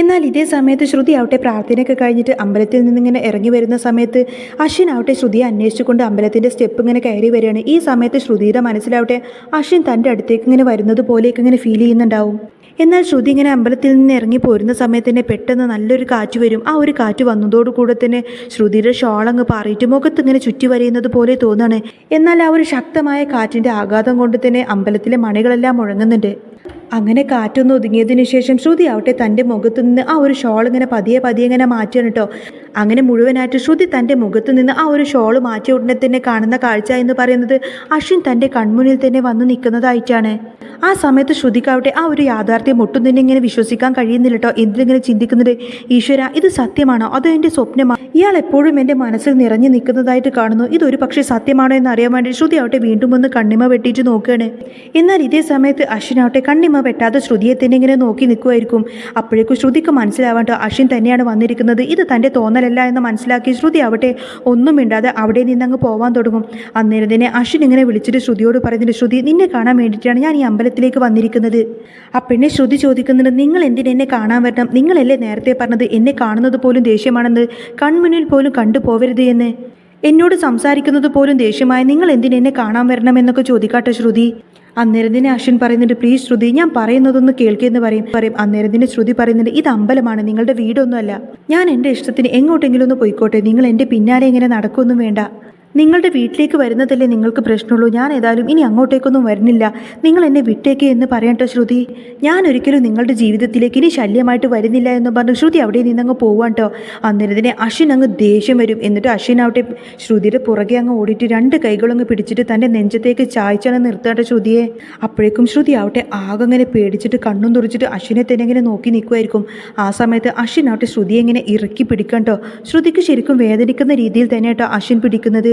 എന്നാൽ ഇതേ സമയത്ത് ശ്രുതി ആവട്ടെ പ്രാർത്ഥനയൊക്കെ കഴിഞ്ഞിട്ട് അമ്പലത്തിൽ നിന്നിങ്ങനെ ഇറങ്ങി വരുന്ന സമയത്ത് അശ്വിൻ ആവട്ടെ ശ്രുതിയെ അന്വേഷിച്ചുകൊണ്ട് അമ്പലത്തിന്റെ സ്റ്റെപ്പ് ഇങ്ങനെ കയറി വരികയാണ്. ഈ സമയത്ത് ശ്രുതിയുടെ മനസ്സിലാവട്ടെ അശ്വിൻ തന്റെ അടുത്തേക്ക് ഇങ്ങനെ വരുന്നത് പോലെയൊക്കെ ഇങ്ങനെ ഫീൽ ചെയ്യുന്നുണ്ടാവും. എന്നാൽ ശ്രുതി ഇങ്ങനെ അമ്പലത്തിൽ നിന്ന് ഇറങ്ങി പോരുന്ന സമയത്ത് തന്നെ പെട്ടെന്ന് നല്ലൊരു കാറ്റ് വരും. ആ ഒരു കാറ്റ് വന്നതോടുകൂടെ തന്നെ ശ്രുതിയുടെ ഷോളങ്ങ് പാറിയിട്ട് മുഖത്ത് ഇങ്ങനെ ചുറ്റി വരയുന്നത് പോലെ തോന്നാണ്. എന്നാൽ ആ ഒരു ശക്തമായ കാറ്റിന്റെ ആഘാതം കൊണ്ട് തന്നെ അമ്പലത്തിലെ മണികളെല്ലാം മുഴങ്ങുന്നുണ്ട്. അങ്ങനെ കാറ്റൊന്ന് ഒതുങ്ങിയതിനു ശേഷം ശ്രുതി ആവട്ടെ തന്റെ മുഖത്ത് നിന്ന് ആ ഒരു ഷോൾ ഇങ്ങനെ പതിയെ പതിയെ ഇങ്ങനെ മാറ്റുകയാണ് കേട്ടോ അങ്ങനെ മുഴുവനായിട്ട് ശ്രുതി തന്റെ മുഖത്ത് നിന്ന് ആ ഒരു ഷോൾ മാറ്റിയ ഉടനെ തന്നെ കാണുന്ന കാഴ്ച എന്ന് പറയുന്നത് അശ്വിൻ തന്റെ കൺമുന്നിൽ തന്നെ വന്ന് നിൽക്കുന്നതായിട്ടാണ്. ആ സമയത്ത് ശ്രുതിക്കാവട്ടെ ആ ഒരു യാഥാർത്ഥ്യം ഒട്ടും തന്നെ ഇങ്ങനെ വിശ്വസിക്കാൻ കഴിയുന്നില്ല കേട്ടോ. എന്തിനിങ്ങനെ ചിന്തിക്കുന്നത്? ഈശ്വര ഇത് സത്യമാണോ? അതോ എന്റെ സ്വപ്നമാണോ ഇയാൾ എപ്പോഴും എന്റെ മനസ്സിൽ നിറഞ്ഞു നിൽക്കുന്നതായിട്ട് കാണുന്നു. ഇതൊരു പക്ഷേ സത്യമാണോ എന്ന് അറിയാൻ വേണ്ടി ശ്രുതി ആവട്ടെ വീണ്ടും ഒന്ന് കണ്ണിമ വെട്ടിയിട്ട് നോക്കുകയാണ്. എന്നാൽ ഇതേ സമയത്ത് അശ്വിനാവട്ടെ കണ്ണിമ വെട്ടാതെ ശ്രുതിയെ തന്നെ ഇങ്ങനെ നോക്കി നിൽക്കുമായിരിക്കും. അപ്പോഴേക്കും ശ്രുതിക്ക് മനസ്സിലാവാണ്ട് അശ്വിൻ തന്നെയാണ് വന്നിരിക്കുന്നത്. ഇത് തന്റെ തോന്നലല്ല എന്ന് മനസ്സിലാക്കി ശ്രുതി ആവട്ടെ ഒന്നും മിണ്ടാതെ അവിടെ നിന്നങ്ങ് പോവാൻ തുടങ്ങും. അന്നേരം തന്നെ അശ്വിൻ ഇങ്ങനെ വിളിച്ചിട്ട് ശ്രുതിയോട് പറയുന്നുണ്ട് ശ്രുതി നിന്നെ കാണാൻ വേണ്ടിയിട്ടാണ് ഞാൻ ഈ അമ്പലത്തിലേക്ക് വന്നിരിക്കുന്നത്. ആ പെണ്ണെ ശ്രുതി ചോദിക്കുന്നുണ്ട് നിങ്ങൾ എന്തിനെന്നെ കാണാൻ വരണം? നിങ്ങളല്ലേ നേരത്തെ പറഞ്ഞത് എന്നെ കാണുന്നത് പോലും ദേഷ്യമാണെന്ന്? കൺമുന്നിൽ പോലും കണ്ടു പോവരുത് എന്ന്. എന്നോട് സംസാരിക്കുന്നത് പോലും ദേഷ്യമായ നിങ്ങൾ എന്തിനെ എന്നെ കാണാൻ വരണം എന്നൊക്കെ ചോദിക്കാട്ടെ ശ്രുതി. അന്നേരം തന്നെ അശ്വിൻ പറയുന്നുണ്ട് പ്ലീസ് ശ്രുതി ഞാൻ പറയുന്നതൊന്ന് കേൾക്കെന്ന് പറയും. പറയും അന്നേരം തന്നെ ശ്രുതി പറയുന്നുണ്ട് ഇത് അമ്പലമാണ് നിങ്ങളുടെ വീടൊന്നുമല്ല. ഞാൻ എന്റെ ഇഷ്ടത്തിന് എങ്ങോട്ടെങ്കിലും ഒന്ന് പോയിക്കോട്ടെ നിങ്ങൾ എന്റെ പിന്നാലെ ഇങ്ങനെ നടക്കൊന്നും വേണ്ട. നിങ്ങളുടെ വീട്ടിലേക്ക് വരുന്നതല്ലേ നിങ്ങൾക്ക് പ്രശ്നമുള്ളൂ? ഞാൻ ഏതായാലും ഇനി അങ്ങോട്ടേക്കൊന്നും വരുന്നില്ല. നിങ്ങൾ എന്നെ വിട്ടേക്ക് എന്ന് പറയട്ടോ ശ്രുതി. ഞാൻ ഒരിക്കലും നിങ്ങളുടെ ജീവിതത്തിലേക്ക് ഇനി ശല്യമായിട്ട് വരുന്നില്ല എന്ന് പറഞ്ഞു ശ്രുതി അവിടെ നിന്നങ്ങ് പോവാൻ കേട്ടോ അന്നേരത്തിനെ അശ്വിൻ അങ്ങ് ദേഷ്യം വരും. എന്നിട്ട് അശ്വിൻ ആവട്ടെ ശ്രുതിയുടെ പുറകെ അങ്ങ് ഓടിയിട്ട് രണ്ട് കൈകളങ്ങ് പിടിച്ചിട്ട് തന്റെ നെഞ്ചത്തേക്ക് ചായച്ചാണ് നിർത്താട്ടെ ശ്രുതിയെ. അപ്പോഴേക്കും ശ്രുതി ആവട്ടെ ആകെ അങ്ങനെ പേടിച്ചിട്ട് കണ്ണും തുറച്ചിട്ട് അശ്വിനെ തന്നെ ഇങ്ങനെ നോക്കി നിൽക്കുമായിരിക്കും ആ സമയത്ത് അശ്വിൻ ആവട്ടെ ശ്രുതിയെ ഇങ്ങനെ ഇറക്കി പിടിക്കണ്ടോ ശ്രുതിക്ക് ശരിക്കും വേദനിക്കുന്ന രീതിയിൽ തന്നെ കേട്ടോ അശ്വിൻ പിടിക്കുന്നത്.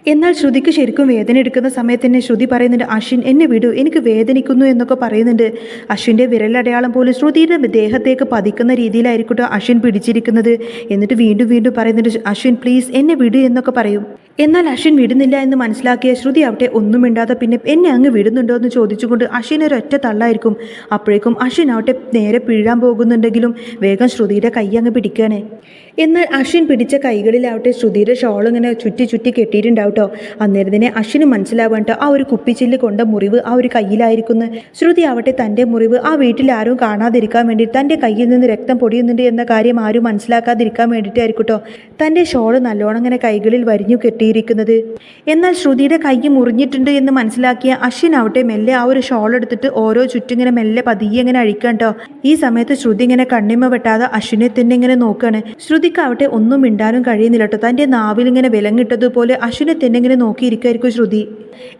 എന്നാൽ ശ്രുതിക്ക് ശരിക്കും വേദന എടുക്കുന്ന സമയത്ത് തന്നെ ശ്രുതി പറയുന്നുണ്ട് അശ്വിൻ എന്നെ വിടൂ എനിക്ക് വേദനിക്കുന്നു എന്നൊക്കെ പറയുന്നുണ്ട്. അശ്വിന്റെ വിരലടയാളം പോലും ശ്രുതിയുടെ ദേഹത്തേക്ക് പതിക്കുന്ന രീതിയിലായിരിക്കട്ടോ അശ്വിൻ പിടിച്ചിരിക്കുന്നത്. എന്നിട്ട് വീണ്ടും വീണ്ടും പറയുന്നുണ്ട് അശ്വിൻ പ്ലീസ് എന്നെ വിടൂ എന്നൊക്കെ പറയും. എന്നാൽ അശ്വിൻ വിടുന്നില്ല എന്ന് മനസ്സിലാക്കിയ ശ്രുതി അവിടെ ഒന്നും മിണ്ടാതെ പിന്നെ എന്നെ അങ്ങ് വിടുന്നുണ്ടോ എന്ന് ചോദിച്ചുകൊണ്ട് അശ്വിൻ ഒരു ഒറ്റ തള്ളായിരിക്കും. അപ്പോഴേക്കും അശ്വിൻ അവിടെ നേരെ പിഴാൻ പോകുന്നുണ്ടെങ്കിലും വേഗം ശ്രുതിയുടെ കൈ അങ്ങ് പിടിക്കുകയാണ്. എന്നാൽ അശ്വിൻ പിടിച്ച കൈകളിലാവട്ടെ ശ്രുതിയുടെ ഷോൾ ഇങ്ങനെ ചുറ്റി ചുറ്റി കെട്ടിയിട്ടുണ്ടാവും. കേട്ടോ. അന്നേരം തന്നെ അശ്വിന് മനസ്സിലാവേണ്ട ആ ഒരു കുപ്പിച്ചില്ല് കൊണ്ട മുറിവ് ആ ഒരു കയ്യിലായിരിക്കുന്നു. ശ്രുതി ആവട്ടെ തന്റെ മുറിവ് ആ വീട്ടിൽ ആരും കാണാതിരിക്കാൻ വേണ്ടി തന്റെ കയ്യിൽ നിന്ന് രക്തം പൊടിയുന്നുണ്ട് എന്ന കാര്യം ആരും മനസ്സിലാക്കാതിരിക്കാൻ വേണ്ടിയിട്ടായിരിക്കും കേട്ടോ. തന്റെ ഷോൾ നല്ലോണം ഇങ്ങനെ കൈകളിൽ വരിഞ്ഞു കെട്ടിയിരിക്കുന്നത്. എന്നാൽ ശ്രുതിയുടെ കൈ മുറിഞ്ഞിട്ടുണ്ട് എന്ന് മനസ്സിലാക്കിയ അശ്വിൻ ആവട്ടെ മെല്ലെ ആ ഒരു ഷോൾ എടുത്തിട്ട് ഓരോ ചുറ്റും ഇങ്ങനെ മെല്ലെ പതിയെ ഇങ്ങനെ അഴിക്കാൻ കേട്ടോ. ഈ സമയത്ത് ശ്രുതി ഇങ്ങനെ കണ്ണിമ വെട്ടാതെ അശ്വിനെ തന്നെ ഇങ്ങനെ നോക്കുകയാണ് ശ്രുതിക്കാവട്ടെ ഒന്നും മിണ്ടാനും കഴിയുന്നില്ല കേട്ടോ. തന്റെ നാവിൽ ഇങ്ങനെ വിലങ്ങിട്ടതുപോലെ അശ്വിനെ തന്നെ ഇങ്ങനെ നോക്കിയിരിക്കുമായിരിക്കും ശ്രുതി.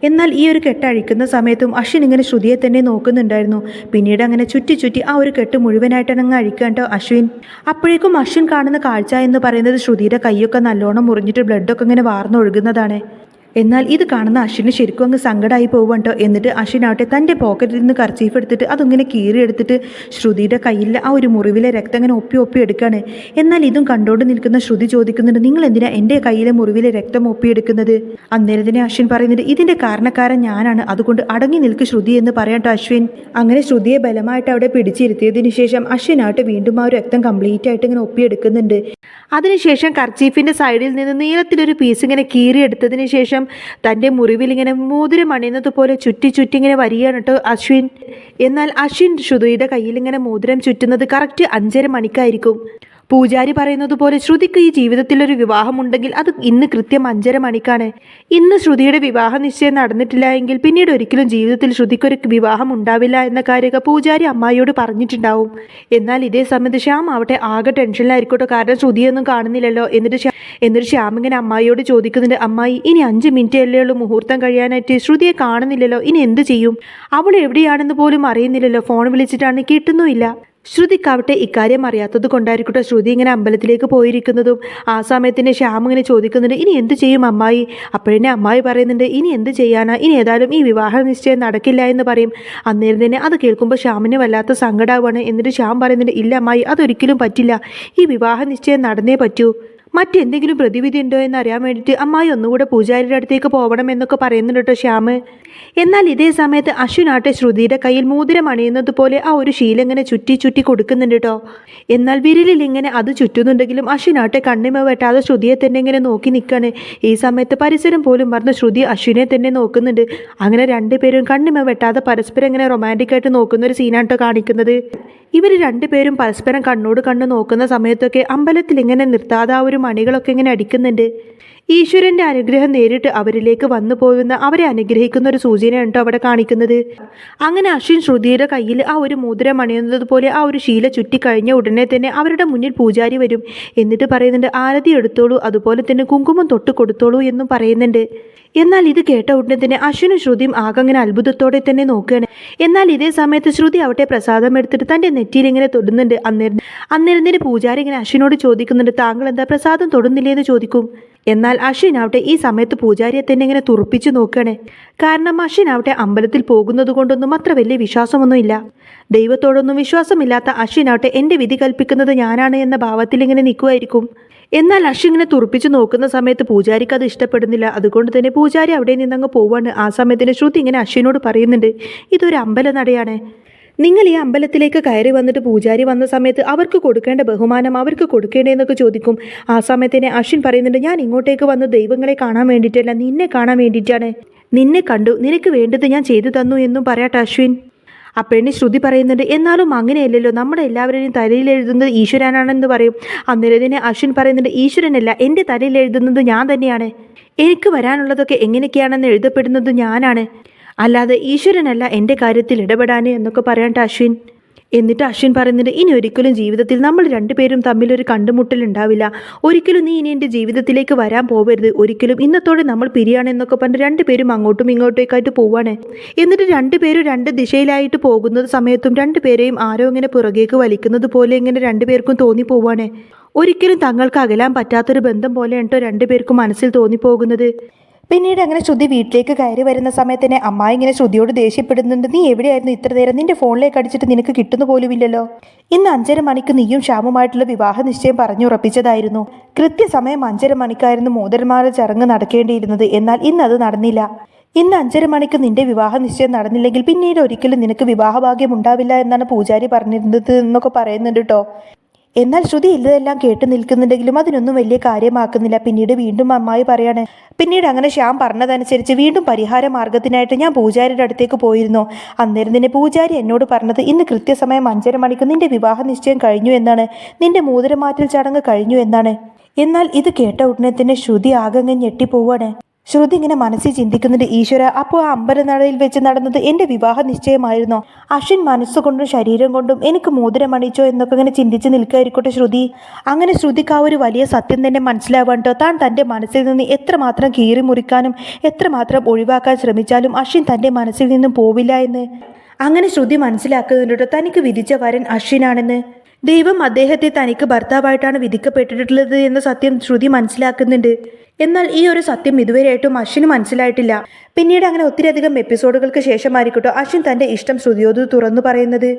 എന്നാൽ ഈ ഒരു കെട്ട് അഴിക്കുന്ന സമയത്തും അശ്വിൻ ഇങ്ങനെ ശ്രുതിയെ തന്നെ നോക്കുന്നുണ്ടായിരുന്നു. പിന്നീട് അങ്ങനെ ചുറ്റി ചുറ്റി ആ ഒരു കെട്ട് മുഴുവനായിട്ടാണ് അങ്ങ് അഴിക്കാൻ അശ്വിൻ. അപ്പോഴേക്കും അശ്വിൻ കാണുന്ന കാഴ്ച എന്ന് പറയുന്നത് ശ്രുതിയുടെ കൈയൊക്കെ നല്ലോണം മുറിഞ്ഞിട്ട് ബ്ലഡൊക്കെ ഇങ്ങനെ വാർന്നൊഴുകുന്നതാണ്. എന്നാൽ ഇത് കാണുന്ന അശ്വിന് ശരിക്കും അങ്ങ് സങ്കടമായി പോവുണ്ടോ എന്നിട്ട് അശ്വിനാവട്ടെ തന്റെ പോക്കറ്റിൽ നിന്ന് കർച്ചീഫ് എടുത്തിട്ട് അതിങ്ങനെ കീറി എടുത്തിട്ട് ശ്രുതിയുടെ കയ്യിൽ ആ ഒരു മുറിവിലെ രക്തം അങ്ങനെ ഒപ്പി ഒപ്പി എടുക്കുകയാണ്. എന്നാൽ ഇതും കണ്ടുകൊണ്ട് നിൽക്കുന്ന ശ്രുതി ചോദിക്കുന്നുണ്ട് നിങ്ങൾ എന്തിനാ എന്റെ കയ്യിലെ മുറിവിലെ രക്തം ഒപ്പിയെടുക്കുന്നത് അന്നേരം തന്നെ അശ്വിൻ പറയുന്നുണ്ട് ഇതിന്റെ കാരണക്കാരൻ ഞാനാണ്. അതുകൊണ്ട് അടങ്ങി നിൽക്ക് ശ്രുതി എന്ന് പറയട്ടോ അശ്വിൻ. അങ്ങനെ ശ്രുതിയെ ബലമായിട്ട് അവിടെ പിടിച്ചിരുത്തിയതിനു ശേഷം അശ്വിനായിട്ട് വീണ്ടും ആ രക്തം കംപ്ലീറ്റ് ആയിട്ട് ഇങ്ങനെ ഒപ്പിയെടുക്കുന്നുണ്ട് അതിനുശേഷം കർച്ചീഫിന്റെ സൈഡിൽ നിന്ന് നീളത്തിലൊരു പീസ് ഇങ്ങനെ കീറിയെടുത്തതിന് ശേഷം ശേഷം തന്റെ മുറിവിൽ ഇങ്ങനെ മോതിരം അണിയുന്നത് പോലെ ചുറ്റി ചുറ്റി ഇങ്ങനെ വരികയാണ് കേട്ടോ അശ്വിൻ. എന്നാൽ അശ്വിൻ ശ്രുതിയുടെ കയ്യിൽ ഇങ്ങനെ മോതിരം ചുറ്റുന്നത് കറക്റ്റ് അഞ്ചര മണിക്കായിരിക്കും. പൂജാരി പറയുന്നത് പോലെ ശ്രുതിക്ക് ഈ ജീവിതത്തിൽ ഒരു വിവാഹമുണ്ടെങ്കിൽ അത് ഇന്ന് കൃത്യം അഞ്ചര മണിക്കാണ്. ഇന്ന് ശ്രുതിയുടെ വിവാഹ നിശ്ചയം നടന്നിട്ടില്ല എങ്കിൽ പിന്നീട് ഒരിക്കലും ജീവിതത്തിൽ ശ്രുതിക്കൊരു വിവാഹം ഉണ്ടാവില്ല എന്ന കാര്യമൊക്കെ പൂജാരി അമ്മായിയോട് പറഞ്ഞിട്ടുണ്ടാവും. എന്നാൽ ഇതേ സമയത്ത് ശ്യാം ആവട്ടെ ആകെ ടെൻഷനിലായിരിക്കോട്ടെ. കാരണം ശ്രുതിയൊന്നും കാണുന്നില്ലല്ലോ. എന്നിട്ട് എന്നൊരു എന്നിട്ട് ശ്യാം ഇങ്ങനെ അമ്മായിയോട് ചോദിക്കുന്നുണ്ട് അമ്മായി ഇനി അഞ്ച് മിനിറ്റ് അല്ലേ ഉള്ളൂ? മുഹൂർത്തം കഴിയാനായിട്ട് ശ്രുതിയെ കാണുന്നില്ലല്ലോ. ഇനി എന്ത് ചെയ്യും? അവൾ എവിടെയാണെന്ന് പോലും അറിയുന്നില്ലല്ലോ. ഫോൺ വിളിച്ചിട്ടാണെങ്കിൽ കിട്ടുന്നുമില്ല. ശ്രുതിക്കാവട്ടെ ഇക്കാര്യം അറിയാത്തത് കൊണ്ടായിരിക്കട്ടെ ശ്രുതി ഇങ്ങനെ അമ്പലത്തിലേക്ക് പോയിരിക്കുന്നതും. ആ സമയത്തിന് ശ്യാം ഇങ്ങനെ ചോദിക്കുന്നുണ്ട് ഇനി എന്ത് ചെയ്യും അമ്മായി? അപ്പോഴെന്നെ അമ്മായി പറയുന്നുണ്ട് ഇനി എന്ത് ചെയ്യാനാ? ഇനി ഏതായാലും ഈ വിവാഹ നിശ്ചയം നടക്കില്ല എന്ന് പറയും. അന്നേരം തന്നെ അത് കേൾക്കുമ്പോൾ ശ്യാമിന് വല്ലാത്ത സങ്കടമാണ് എന്നിട്ട് ശ്യാം പറയുന്നുണ്ട് ഇല്ല അമ്മായി അതൊരിക്കലും പറ്റില്ല. ഈ വിവാഹ നിശ്ചയം നടന്നേ പറ്റൂ. മറ്റെന്തെങ്കിലും പ്രതിവിധി ഉണ്ടോ എന്ന് അറിയാൻ വേണ്ടിയിട്ട് അമ്മായി ഒന്നുകൂടെ പൂജാരിയുടെ അടുത്തേക്ക് പോകണം എന്നൊക്കെ പറയുന്നുണ്ട് കേട്ടോ എന്നാൽ ഇതേ സമയത്ത് അശ്വിനാട്ടെ ശ്രുതിയുടെ കയ്യിൽ മോതിരം അണിയുന്നത് പോലെ ആ ഒരു ശീലം ഇങ്ങനെ ചുറ്റി ചുറ്റി കൊടുക്കുന്നുണ്ട് കേട്ടോ. എന്നാൽ വിരലിൽ ഇങ്ങനെ അത് ചുറ്റുന്നുണ്ടെങ്കിലും അശ്വിനാട്ടെ കണ്ണിമ വെട്ടാതെ ശ്രുതിയെ തന്നെ ഇങ്ങനെ നോക്കി നിൽക്കാണ് ഈ സമയത്ത് പരിസരം പോലും മറന്ന് ശ്രുതി അശ്വിനെ തന്നെ നോക്കുന്നുണ്ട്. അങ്ങനെ രണ്ടുപേരും കണ്ണിമ വെട്ടാതെ പരസ്പരം ഇങ്ങനെ റൊമാന്റിക് ആയിട്ട് നോക്കുന്ന ഒരു സീനാണ് കേട്ടോ കാണിക്കുന്നത്. ഇവർ രണ്ടുപേരും പരസ്പരം കണ്ണോട് കണ്ണ് നോക്കുന്ന സമയത്തൊക്കെ അമ്പലത്തിൽ ഇങ്ങനെ നിർത്താതെ ആ ഒരു മണികളൊക്കെ ഇങ്ങനെ അടിക്കുന്നുണ്ട്. ഈശ്വരന്റെ അനുഗ്രഹം നേരിട്ട് അവരിലേക്ക് വന്നു പോകുന്ന അവരെ അനുഗ്രഹിക്കുന്ന ഒരു സൂചനയാണ് കേട്ടോ അവിടെ കാണിക്കുന്നത്. അങ്ങനെ അശ്വിൻ ശ്രുതിയുടെ കയ്യിൽ ആ ഒരു മോതിരം അണിയുന്നത് പോലെ ആ ഒരു ശീല ചുറ്റിക്കഴിഞ്ഞ ഉടനെ തന്നെ അവരുടെ മുന്നിൽ പൂജാരി വരും. എന്നിട്ട് പറയുന്നുണ്ട് ആരതി എടുത്തോളൂ അതുപോലെ തന്നെ കുങ്കുമം തൊട്ട് കൊടുത്തോളൂ എന്നും പറയുന്നുണ്ട്. എന്നാൽ ഇത് കേട്ട ഉടനെ തന്നെ അശ്വിനും ശ്രുതിയും ആകെ അങ്ങനെ അത്ഭുതത്തോടെ തന്നെ നോക്കുകയാണ്. എന്നാൽ ഇതേ സമയത്ത് ശ്രുതി അവിടെ പ്രസാദം എടുത്തിട്ട് തന്റെ നെറ്റിയിൽ ഇങ്ങനെ തൊടുന്നുണ്ട്. അന്നേരം അന്നേരം തന്നെ പൂജാരി ഇങ്ങനെ അശ്വിനോട് ചോദിക്കുന്നുണ്ട് താങ്കൾ എന്താ പ്രസാദം തൊടുന്നില്ലേ എന്ന് ചോദിക്കും. എന്നാൽ അശ്വിൻ ആവട്ടെ ഈ സമയത്ത് പൂജാരിയെ തന്നെ ഇങ്ങനെ തുറപ്പിച്ചു നോക്കണേ കാരണം അശ്വിൻ ആവട്ടെ അമ്പലത്തിൽ പോകുന്നത് കൊണ്ടൊന്നും അത്ര വലിയ വിശ്വാസമൊന്നുമില്ല. ദൈവത്തോടൊന്നും വിശ്വാസമില്ലാത്ത അശ്വിൻ ആവട്ടെ എന്റെ വിധി കൽപ്പിക്കുന്നത് ഞാനാണ് എന്ന ഭാവത്തിൽ ഇങ്ങനെ നിൽക്കുമായിരിക്കും. എന്നാൽ അശ്വിൻ ഇങ്ങനെ തുറപ്പിച്ചു നോക്കുന്ന സമയത്ത് പൂജാരിക്ക് അത് ഇഷ്ടപ്പെടുന്നില്ല. അതുകൊണ്ട് തന്നെ പൂജാരി അവിടെ നിന്നങ്ങ് പോവാണ്. ആ സമയത്തിന് ശ്രുതി ഇങ്ങനെ അശ്വിനോട് പറയുന്നുണ്ട്. ഇതൊരു അമ്പലനടയാണ്. നിങ്ങൾ ഈ അമ്പലത്തിലേക്ക് കയറി വന്നിട്ട് പൂജാരി വന്ന സമയത്ത് അവർക്ക് കൊടുക്കേണ്ട ബഹുമാനം അവർക്ക് കൊടുക്കേണ്ടതെന്നൊക്കെ ചോദിക്കും. ആ സമയത്തിന് അശ്വിൻ പറയുന്നുണ്ട് ഞാൻ ഇങ്ങോട്ടേക്ക് വന്ന് ദൈവങ്ങളെ കാണാൻ വേണ്ടിയിട്ടല്ല നിന്നെ കാണാൻ വേണ്ടിയിട്ടാണ്. നിന്നെ കണ്ടു നിനക്ക് വേണ്ടത് ഞാൻ ചെയ്തു തന്നു എന്നും പറയട്ടെ അശ്വിൻ. അപ്പോഴേ ശ്രുതി പറയുന്നുണ്ട് എന്നാലും അങ്ങനെയല്ലല്ലോ നമ്മുടെ എല്ലാവരുടെയും തലയിൽ എഴുതുന്നത് ഈശ്വരനാണെന്ന് പറയും. അന്നേരം തന്നെ അശ്വിൻ പറയുന്നുണ്ട് ഈശ്വരനല്ല എന്റെ തലയിൽ എഴുതുന്നത് ഞാൻ തന്നെയാണ്. എനിക്ക് വരാനുള്ളതൊക്കെ എങ്ങനെയൊക്കെയാണെന്ന് എഴുതപ്പെടുന്നത് ഞാനാണ്. അല്ലാതെ ഈശ്വരനല്ല എന്റെ കാര്യത്തിൽ ഇടപെടാനേ എന്നൊക്കെ പറയണ്ട അശ്വിൻ. എന്നിട്ട് അശ്വിൻ പറയുന്നുണ്ട് ഇനി ഒരിക്കലും ജീവിതത്തിൽ നമ്മൾ രണ്ടുപേരും തമ്മിലൊരു കണ്ടുമുട്ടൽ ഉണ്ടാവില്ല. ഒരിക്കലും നീ ഇനി എന്റെ ജീവിതത്തിലേക്ക് വരാൻ പോവരുത്. ഒരിക്കലും ഇന്നത്തോടെ നമ്മൾ പിരിയാണെന്നൊക്കെ പറഞ്ഞ് രണ്ടുപേരും അങ്ങോട്ടും ഇങ്ങോട്ടേക്കായിട്ട് പോവാണ്. എന്നിട്ട് രണ്ടുപേരും രണ്ട് ദിശയിലായിട്ട് പോകുന്നത് സമയത്തും രണ്ടുപേരെയും ആരോ ഇങ്ങനെ പുറകേക്ക് വലിക്കുന്നത് പോലെ ഇങ്ങനെ രണ്ടുപേർക്കും തോന്നിപ്പോവാണ് ഒരിക്കലും തങ്ങൾക്ക് അകലാൻ പറ്റാത്തൊരു ബന്ധം പോലെ കേട്ടോ രണ്ടുപേർക്കും മനസ്സിൽ തോന്നിപ്പോകുന്നത്? പിന്നീട് അങ്ങനെ ശ്രുതി വീട്ടിലേക്ക് കയറി വരുന്ന സമയത്ത് തന്നെ അമ്മായി ഇങ്ങനെ ശ്രുതിയോട് ദേഷ്യപ്പെടുന്നുണ്ട്. നീ എവിടെയായിരുന്നു ഇത്ര നേരം? നിന്റെ ഫോണിലേക്ക് അടിച്ചിട്ട് നിനക്ക് കിട്ടുന്നു പോലുമില്ലല്ലോ. ഇന്ന് അഞ്ചര മണിക്ക് നീയും ശ്യാമുമായിട്ടുള്ള വിവാഹ നിശ്ചയം പറഞ്ഞുറപ്പിച്ചതായിരുന്നു. കൃത്യസമയം അഞ്ചര മണിക്കായിരുന്നു മോദരന്മാരുടെ ചടങ്ങ് നടക്കേണ്ടിയിരുന്നത്. എന്നാൽ ഇന്ന് അത് നടന്നില്ല. ഇന്ന് അഞ്ചര മണിക്ക് നിന്റെ വിവാഹ നിശ്ചയം നടന്നില്ലെങ്കിൽ പിന്നീട് ഒരിക്കലും നിനക്ക് വിവാഹഭാഗ്യം ഉണ്ടാവില്ല എന്നാണ് പൂജാരി പറഞ്ഞിരുന്നത് എന്നൊക്കെ പറയുന്നുണ്ട് കേട്ടോ എന്നാൽ ശ്രുതി ഇല്ലതെല്ലാം കേട്ട് നിൽക്കുന്നുണ്ടെങ്കിലും അതിനൊന്നും വലിയ കാര്യമാക്കുന്നില്ല. പിന്നീട് വീണ്ടും അമ്മായി പറയാണ് പിന്നീട് അങ്ങനെ ശ്യാം പറഞ്ഞതനുസരിച്ച് വീണ്ടും പരിഹാര മാർഗത്തിനായിട്ട് ഞാൻ പൂജാരിയുടെ അടുത്തേക്ക് പോയിരുന്നു. അന്നേരം നിന്നെ പൂജാരി എന്നോട് പറഞ്ഞത് ഇന്ന് കൃത്യസമയം അഞ്ചര മണിക്ക് നിന്റെ വിവാഹ നിശ്ചയം കഴിഞ്ഞു എന്നാണ്. നിന്റെ മൂതിരമാറ്റൽ ചടങ്ങ് കഴിഞ്ഞു എന്നാണ്. എന്നാൽ ഇത് കേട്ട ഉടനെ തന്നെ ശ്രുതി ആകെ ഞെട്ടിപ്പോവാണ്. ശ്രുതി ഇങ്ങനെ മനസ്സിൽ ചിന്തിക്കുന്നുണ്ട് ഈശ്വര അപ്പോൾ ആ അമ്പലനടയിൽ വെച്ച് നടന്നത് എന്റെ വിവാഹ നിശ്ചയമായിരുന്നോ? അശ്വിൻ മനസ്സുകൊണ്ടും ശരീരം കൊണ്ടും എനിക്ക് മോതിരം അണിച്ചോ എന്നൊക്കെ ഇങ്ങനെ ചിന്തിച്ച് നിൽക്കായിരിക്കട്ടെ ശ്രുതി. അങ്ങനെ ശ്രുതിക്ക് ആ ഒരു വലിയ സത്യം തന്നെ മനസ്സിലാവാണ്ടോ താൻ തന്റെ മനസ്സിൽ നിന്ന് എത്രമാത്രം കീറി മുറിക്കാനും എത്രമാത്രം ഒഴിവാക്കാൻ ശ്രമിച്ചാലും അശ്വിൻ തന്റെ മനസ്സിൽ നിന്നും പോവില്ല എന്ന്. അങ്ങനെ ശ്രുതി മനസ്സിലാക്കുന്നുണ്ടോ തനിക്ക് വിധിച്ച വരൻ അശ്വിനാണെന്ന്. ദൈവം അദ്ദേഹത്തെ തനിക്ക് ഭർത്താവായിട്ടാണ് വിധിക്കപ്പെട്ടിട്ടുള്ളത് എന്ന സത്യം ശ്രുതി മനസ്സിലാക്കുന്നുണ്ട്. എന്നാൽ ഈ ഒരു സത്യം ഇതുവരെയായിട്ടും അശ്വിന് മനസ്സിലായിട്ടില്ല. പിന്നീട് അങ്ങനെ ഒത്തിരിയധികം എപ്പിസോഡുകൾക്ക് ശേഷമായിരിക്കട്ടോ അശ്വിൻ തന്റെ ഇഷ്ടം ശ്രുതിയോട് തുറന്നു പറയുന്നത്.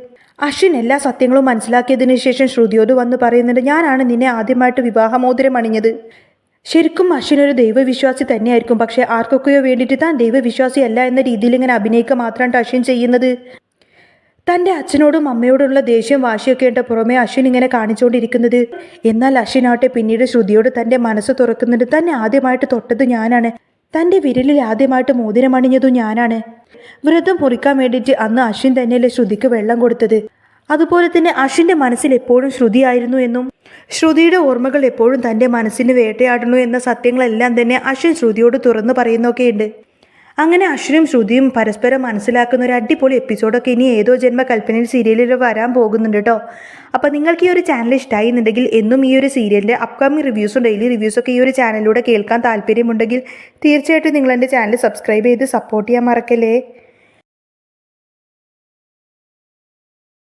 അശ്വിൻ എല്ലാ സത്യങ്ങളും മനസ്സിലാക്കിയതിനു ശേഷം ശ്രുതിയോട് വന്ന് പറയുന്നുണ്ട് ഞാനാണ് നിന്നെ ആദ്യമായിട്ട് വിവാഹമോതിരം അണിഞ്ഞത്. ശരിക്കും അശ്വിൻ ഒരു ദൈവവിശ്വാസി തന്നെയായിരിക്കും പക്ഷേ ആർക്കൊക്കെയോ വേണ്ടിയിട്ട് താൻ ദൈവവിശ്വാസിയല്ല എന്ന രീതിയിൽ ഇങ്ങനെ അഭിനയിക്കുക മാത്രമാണ് അശ്വിൻ ചെയ്യുന്നത്. തന്റെ അച്ഛനോടും അമ്മയോടുള്ള ദേഷ്യം വാശിയൊക്കെ പുറമെ അശ്വിൻ ഇങ്ങനെ കാണിച്ചുകൊണ്ടിരിക്കുന്നത്. എന്നാൽ അശ്വിനാവട്ടെ പിന്നീട് ശ്രുതിയോട് തന്റെ മനസ്സ് തുറക്കുന്നുണ്ട്. തന്നെ ആദ്യമായിട്ട് തൊട്ടത് ഞാനാണ്. തന്റെ വിരലിൽ ആദ്യമായിട്ട് മോതിരമണിഞ്ഞതും ഞാനാണ്. വ്രതം മുറിക്കാൻ വേണ്ടിയിട്ട് അന്ന് അശ്വിൻ തന്നെയല്ലേ ശ്രുതിക്ക് വെള്ളം കൊടുത്തത്. അതുപോലെ തന്നെ അശ്വിന്റെ മനസ്സിൽ എപ്പോഴും ശ്രുതിയായിരുന്നു എന്നും ശ്രുതിയുടെ ഓർമ്മകൾ എപ്പോഴും തന്റെ മനസ്സിന് വേട്ടയാടുന്നു എന്ന സത്യങ്ങളെല്ലാം തന്നെ അശ്വിൻ ശ്രുതിയോട് തുറന്നു പറയുന്നൊക്കെയുണ്ട്. അങ്ങനെ അശ്വിനും ശ്രുതിയും പരസ്പരം മനസ്സിലാക്കുന്ന ഒരു അടിപൊളി എപ്പിസോഡൊക്കെ ഇനി ഏതോ ജന്മ കൽപ്പനയിൽ സീരിയലിൽ വരാൻ പോകുന്നുണ്ട് കേട്ടോ അപ്പോൾ നിങ്ങൾക്ക് ഈ ഒരു ചാനൽ ഇഷ്ടമായി എന്നുണ്ടെങ്കിൽ എന്നും ഈ ഒരു സീരിയലിന്റെ അപ്കമിങ് റിവ്യൂസും ഡെയിലി റിവ്യൂസൊക്കെ ഈ ഒരു ചാനലിലൂടെ കേൾക്കാൻ താല്പര്യമുണ്ടെങ്കിൽ തീർച്ചയായിട്ടും നിങ്ങൾ എന്റെ ചാനൽ സബ്സ്ക്രൈബ് ചെയ്ത് സപ്പോർട്ട് ചെയ്യാൻ മറക്കല്ലേ?